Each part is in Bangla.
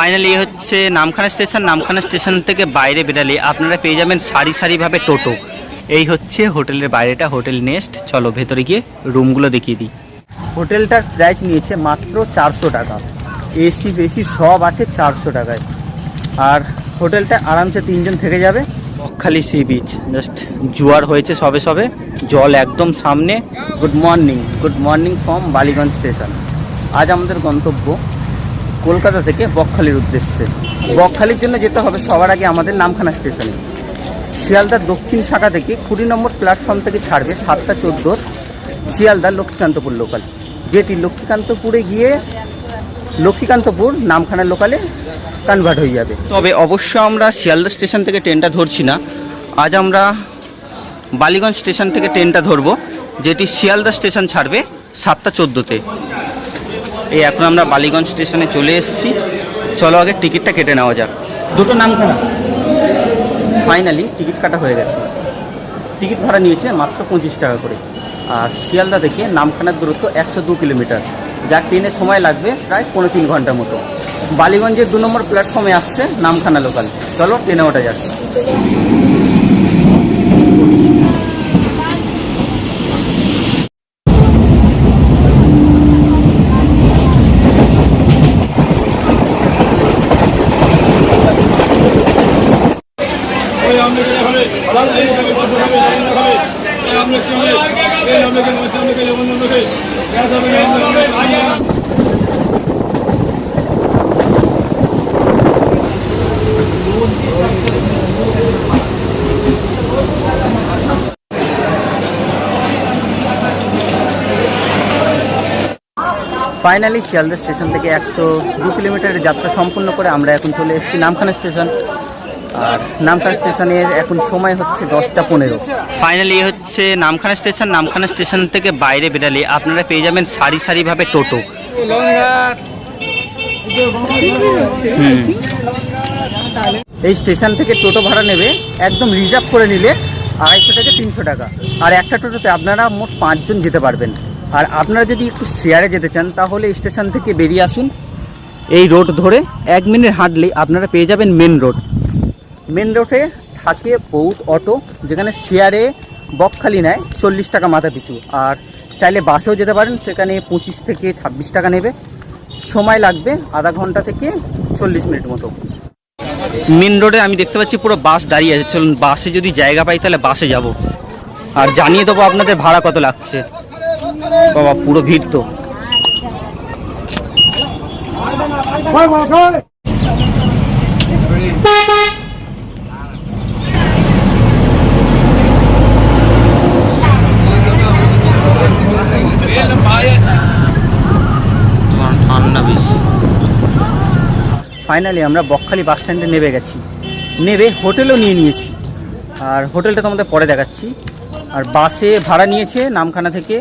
ফাইনালি হচ্ছে নামখানা স্টেশন নামখানা স্টেশন থেকে বাইরে বেরালে আপনারা পেয়ে যাবেন সারি সারিভাবে টোটো। এই হচ্ছে হোটেলের বাইরেটা, হোটেল নেস্ট চলো ভেতরে গিয়ে রুমগুলো দেখিয়ে দিই। হোটেলটার প্রাইস নিয়েছে মাত্র চারশো টাকা। এসি বেসি সব আছে চারশো টাকায়। আর হোটেলটা আরামসে তিনজন থেকে যাবে। বকখালি সি বিচ জাস্ট জোয়ার হয়েছে সবে সবে। জল একদম সামনে। Good morning good morning from Ballygunge station আজ আমাদের গন্তব্য। কলকাতা থেকে বকখালির উদ্দেশ্যে। বকখালির জন্য যেতে হবে সবার আগে আমাদের নামখানা স্টেশনে। শিয়ালদার দক্ষিণ শাখা থেকে কুড়ি নম্বর প্ল্যাটফর্ম থেকে ছাড়বে সাতটা চোদ্দোর শিয়ালদা লক্ষ্মীকান্তপুর লোকাল যেটি লক্ষ্মীকান্তপুরে গিয়ে লক্ষ্মীকান্তপুর নামখানা লোকালে কনভার্ট হয়ে যাবে। তবে অবশ্য আমরা শিয়ালদা স্টেশন থেকে ট্রেনটা ধরছি না। আজ আমরা বালিগঞ্জ স্টেশন থেকে ট্রেনটা ধরবো, যেটি শিয়ালদা স্টেশন ছাড়বে সাতটা চোদ্দোতে। এই এখন আমরা বালিগঞ্জ স্টেশনে চলে এসেছি। চলো আগে টিকিটটা কেটে নেওয়া যাক। দুটো নাম নামখানা ফাইনালি টিকিট কাটা হয়ে গেছে। টিকিট ভাড়া নিয়েছে মাত্র পঁচিশ টাকা করে। আর শিয়ালদা থেকে নামখানার দূরত্ব একশো দু কিলোমিটার। যা ট্রেনের সময় লাগবে প্রায় পনেরো তিন ঘণ্টার মতো। বালিগঞ্জের দু নম্বর প্ল্যাটফর্মে আসছে নামখানা লোকাল চলো ট্রেনে ওঠা যাক এই আমলেকে দেখাবে লাল দিয়ে দেখাবে বসে দেখাবে জানি না খাবে এই আমলেক কি আমলেক এই আমলেকে মধ্যে আমলেকে লেবন আমলেকে গ্যাস হবে এই আমলেক ফাইনালি শিয়ালদা স্টেশন থেকে একশো দু কিলোমিটারের যাত্রা সম্পূর্ণ করে আমরা এখন চলে এসেছি নামখানা স্টেশন। আর নামখানা স্টেশনের এখন সময় হচ্ছে দশটা পনেরো। ফাইনালি হচ্ছে নামখানা স্টেশন নামখানা স্টেশন থেকে বাইরে বেরালে আপনারা পেয়ে যাবেন সারি সারিভাবে টোটো। এই স্টেশন থেকে টোটো ভাড়া নেবে একদম রিজার্ভ করে নিলে আড়াইশো থেকে তিনশো টাকা। আর একটা টোটোতে আপনারা মোট পাঁচজন যেতে পারবেন। আর আপনারা যদি একটু শেয়ারে যেতে চান তাহলে স্টেশন থেকে বেরিয়ে আসুন। এই রোড ধরে এক মিনিট হাঁটলেই আপনারা পেয়ে যাবেন মেন রোড। মেন রোডে থাকে বহুত অটো যেখানে শেয়ারে বকখালি নেয় চল্লিশ টাকা মাথা পিছু। আর চাইলে বাসেও যেতে পারেন সেখানে পঁচিশ থেকে ছাব্বিশ টাকা নেবে। সময় লাগবে আধা ঘণ্টা থেকে চল্লিশ মিনিট মতো। মেন রোডে আমি দেখতে পাচ্ছি পুরো বাস দাঁড়িয়ে আছে। চলুন বাসে যদি জায়গা পাই তাহলে বাসে যাব। আর জানিয়ে দেবো আপনাদের ভাড়া কত লাগছে। বাবা পুরো ভিড় তো। ঠান্ডা বেশি ফাইনালি আমরা বকখালি বাস স্ট্যান্ডে নেমে গেছি। নেবে হোটেলও নিয়ে নিয়েছি। আর হোটেলটা তোমাদের পরে দেখাচ্ছি। আর বাসে ভাড়া নিয়েছে নামখানা থেকে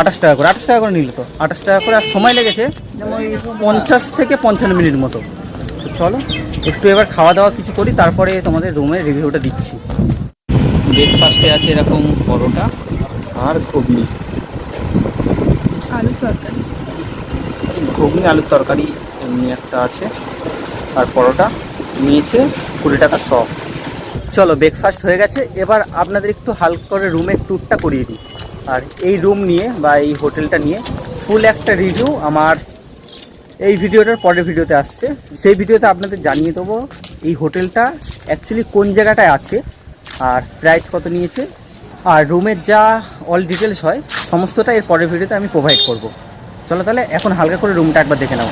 আঠাশ টাকা করে। আঠাশ টাকা করে নিল তো। আঠাশ টাকা করে আর সময় লেগেছে যেমন ওই পঞ্চাশ থেকে পঞ্চান্ন মিনিট মতো। তো চলো একটু এবার খাওয়া দাওয়া কিছু করি তারপরে তোমাদের রুমের রিভিউটা দিচ্ছি। ব্রেকফাস্টে আছে এরকম পরোটা আর ঘুগনি। আলু তরকারি। ঘুগনি আলুর তরকারি এমনি একটা আছে। আর পরোটা নিয়েছে কুড়ি টাকা সব। চলো ব্রেকফাস্ট হয়ে গেছে। এবার আপনাদের একটু হালকা করে রুমের ট্যুরটা করিয়ে দিই। আর এই রুম নিয়ে বা এই হোটেলটা নিয়ে ফুল একটা রিভিউ আমার এই ভিডিওটার পরের ভিডিওতে আসছে। সেই ভিডিওতে আপনাদের জানিয়ে দেবো এই হোটেলটা অ্যাকচুয়ালি কোন জায়গাটায় আছে আর প্রাইস কত নিয়েছে। আর রুমের যা অল ডিটেলস হয়, সমস্তটা এর পরের ভিডিওতে আমি প্রোভাইড করব। চলো তাহলে এখন হালকা করে রুমটা একবার দেখে নাও।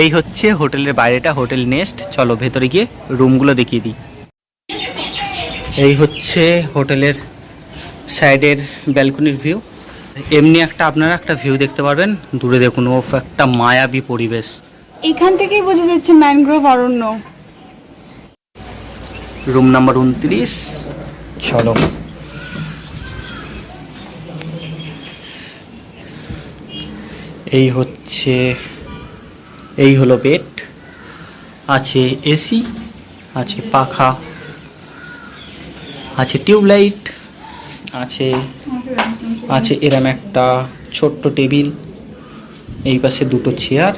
এই হচ্ছে হোটেলের বাইরেটা হোটেল নেস্ট চলো ভেতরে গিয়ে রুমগুলো দেখিয়ে দিই। এই হচ্ছে হোটেলের সাইডের ব্যালকনির ভিউ। এমনি একটা আপনারা একটা ভিউ দেখতে পারবেন। দূরে দেখুন ও একটা মায়াবী পরিবেশ। এখান থেকেই বোঝা যাচ্ছে ম্যানগ্রোভ অরণ্য। রুম নাম্বার উনত্রিশ। চলো। এই হচ্ছে এই হলো বেড আছে এসি, আছে পাখা, আছে টিউবলাইট, আছে আছে এরম একটা ছোট্ট টেবিল, এই পাশে দুটো chair,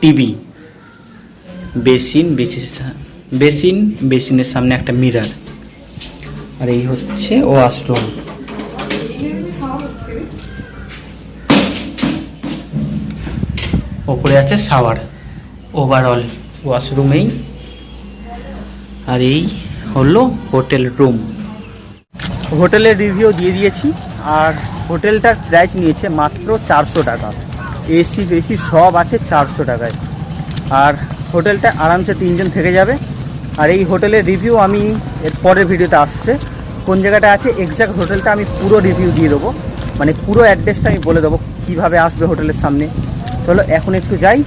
TV, basin basin basin, বেসিনের সামনে একটা মিরার, আর এই হচ্ছে ওয়াশরুম। ওপরে আছে শাওয়ার। ওভারঅল ওয়াশরুমেই আর এই হলো হোটেল রুম। হোটেলের রিভিউ দিয়ে দিয়েছি। আর হোটেলটার প্রাইস নিয়েছে মাত্র চারশো টাকা। এসি বেসি সব আছে চারশো টাকায়। আর হোটেলটা আরামসে তিনজন থেকে যাবে। আর এই হোটেলের রিভিউ আমি এর পরের ভিডিওতে আসছে। কোন জায়গাটা আছে এক্স্যাক্ট হোটেলটা আমি পুরো রিভিউ দিয়ে দেবো। মানে পুরো অ্যাড্রেসটা আমি বলে দেবো কীভাবে আসবে হোটেলের সামনে। চলো এখন একটু যাই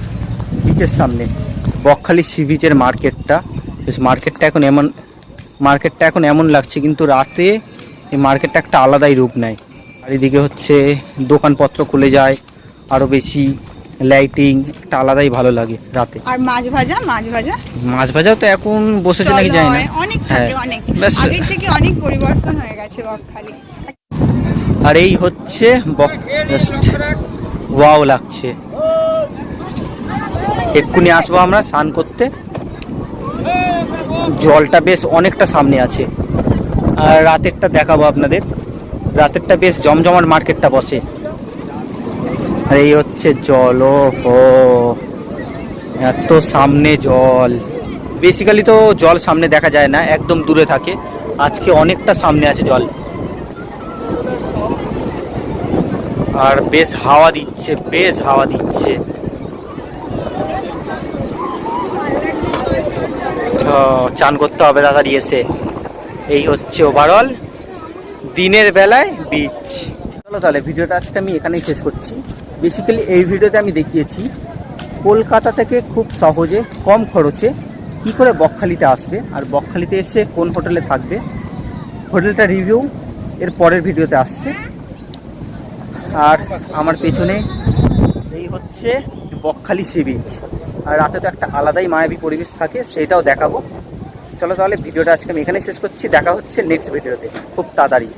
বিচের সামনে। বকখালি সি বিচের মার্কেটটা মার্কেটটা এখন এমন মার্কেটটা এখন এমন লাগছে কিন্তু রাতে এই মার্কেটটা একটা আলাদাই রূপ নেয়। আর এদিকে হচ্ছে দোকানপত্র খুলে যায় আরও বেশি লাইটিং একটা আলাদাই ভালো লাগে রাতে। আর মাছ ভাজা মাছ ভাজা? মাছ ভাজাও তো এখন বসেছে নাকি যায় না। অনেক হ্যাঁ। থাকে অনেক। ব্যাস। আগের থেকে অনেক পরিবর্তন হয়ে গেছে বকখালি। আর এই হচ্ছে ওয়াও লাগছে। এক্ষুনি আসব আমরা স্নান করতে। জলটা বেশ অনেকটা সামনে আছে। আর রাতেরটা দেখাবো আপনাদের। রাতেরটা বেশ জমজমার মার্কেটটা বসে। আর এই হচ্ছে জল ও এত সামনে জল। বেসিক্যালি তো জল সামনে দেখা যায় না, একদম দূরে থাকে। আজকে অনেকটা সামনে আছে জল। আর বেশ হাওয়া দিচ্ছে, বেশ হাওয়া দিচ্ছে। চান করতে হবে দাদা এসে। এই হচ্ছে ওভারঅল দিনের বেলায় বিচ চলো তাহলে ভিডিওটা আজকে আমি এখানেই শেষ করছি। বেসিক্যালি এই ভিডিওতে আমি দেখিয়েছি, কলকাতা থেকে খুব সহজে, কম খরচে কি করে বকখালিতে আসবে আর বকখালিতে এসে কোন হোটেলে থাকবে। হোটেলটা রিভিউ এর পরের ভিডিওতে আসছে। আর আমার পেছনে এই হচ্ছে বকখালি সি বিচ আর রাতে তো একটা আলাদাই মায়াবী পরিবেশ থাকে, সেটাও দেখাবো। চলো তাহলে ভিডিওটা আজকে আমি এখানে শেষ করছি। দেখা হচ্ছে নেক্সট ভিডিওতে খুব তাড়াতাড়ি।